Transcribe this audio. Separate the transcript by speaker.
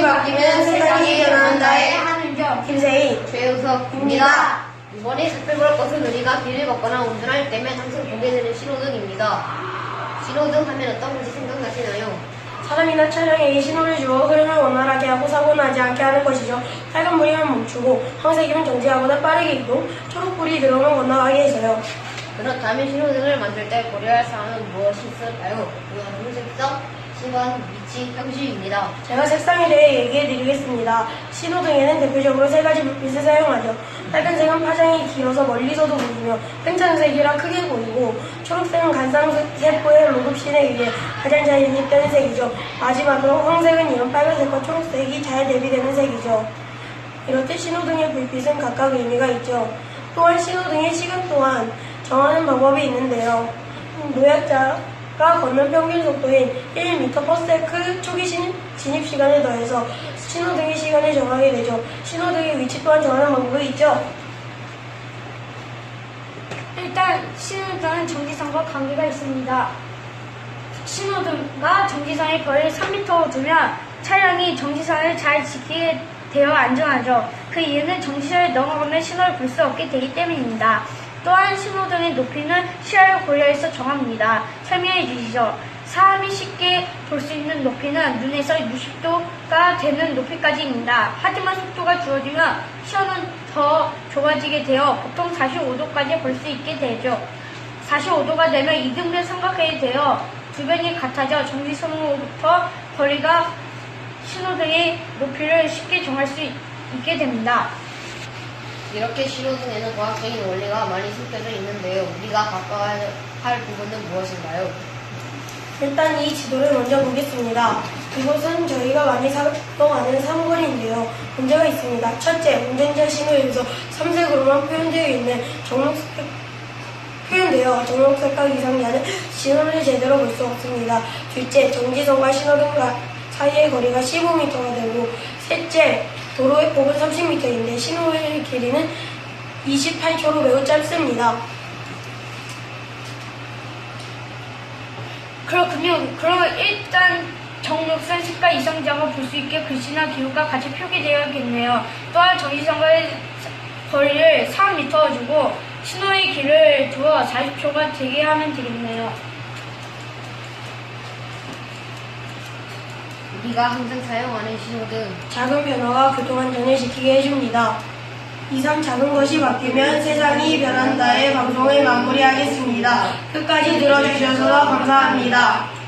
Speaker 1: 세상이 바뀌면 세상이 변한다의
Speaker 2: 한은정
Speaker 1: 김세희
Speaker 3: 최우석입니다. 이번에 살펴볼 것은 우리가 길을 걷거나 운전할 때면 항상 보게 되는 신호등입니다. 신호등 하면 어떤 것이 생각나시나요?
Speaker 1: 사람이나 차량에게 신호를 주어 흐름을 원활하게 하고 사고 나지 않게 하는 것이죠. 빨간 불이면 멈추고 황색이면 정지하거나 빠르게 이동, 초록불이 들어오면 건너가게 해서요.
Speaker 3: 그렇다면 신호등을 만들 때 고려할 사항은 무엇이 있을까요? 우선 흰색성, 1번 위치 표시입니다.
Speaker 1: 제가 색상에 대해 얘기해 드리겠습니다. 신호등에는 대표적으로 세 가지 빛을 사용하죠. 빨간색은 파장이 길어서 멀리서도 보이며 팽창색이라 크게 보이고 초록색은 간상세포의 로급신에 의해 가장 잘 진입되는 색이죠. 마지막으로 황색은 이런 빨간색과 초록색이 잘 대비되는 색이죠. 이렇듯 신호등의 불빛은 각각 의미가 있죠. 또한 신호등의 시간 또한 정하는 방법이 있는데요. 노약자 가 걷는 평균 속도인 1m/s 초기 신- 진입 시간을 더해서 신호등의 시간을 정하게 되죠. 신호등의 위치 또한 정하는 방법이 있죠.
Speaker 2: 일단 신호등은 정지선과 관계가 있습니다. 신호등과 정지선의 거리를 3m 두면 차량이 정지선을 잘 지키게 되어 안전하죠. 그 이유는 정지선을 넘어가면 신호를 볼 수 없게 되기 때문입니다. 또한 신호등의 높이는 시야를 고려해서 정합니다. 설명해 주시죠. 사람이 쉽게 볼 수 있는 높이는 눈에서 60도가 되는 높이까지입니다. 하지만 속도가 줄어들면 시야는 더 좁아지게 되어 보통 45도까지 볼 수 있게 되죠. 45도가 되면 이등변 삼각형이 되어 주변이 같아져 정지선으로부터 거리가 신호등의 높이를 쉽게 정할 수 있- 있게 됩니다.
Speaker 3: 이렇게 신호등에는 과학적인 원리가 많이 숨겨져 있는데요. 우리가 바꿔야 할 부분은 무엇인가요?
Speaker 1: 일단 이 지도를 먼저 보겠습니다. 이곳은 저희가 많이 사용하는 삼거리인데요. 문제가 있습니다. 첫째, 운전자 신호에서 삼색으로만 표현되어 있는 정록색 표현되어 정록색깔 이상자는 신호를 제대로 볼 수 없습니다. 둘째, 정지선과 신호등 가- 사이의 거리가 15m가 되고 셋째, 도로의 폭은 30m인데 신호의 길이는 28초로 매우 짧습니다.
Speaker 2: 그렇군요. 그러면 일단 정록선 색깔 이상장을 볼 수 있게 글씨나 기호가 같이 표기되어야겠네요. 또한 정지선과의 거리를 3m 주고 신호의 길을 두어 40초가 되게 하면 되겠네요.
Speaker 3: 우리가 항상 사용하는 신호등
Speaker 1: 작은 변화가 교통안전을 지키게 해줍니다. 이상 작은 것이 바뀌면 세상이 변한다의 방송을 마무리하겠습니다. 끝까지 들어주셔서 감사합니다.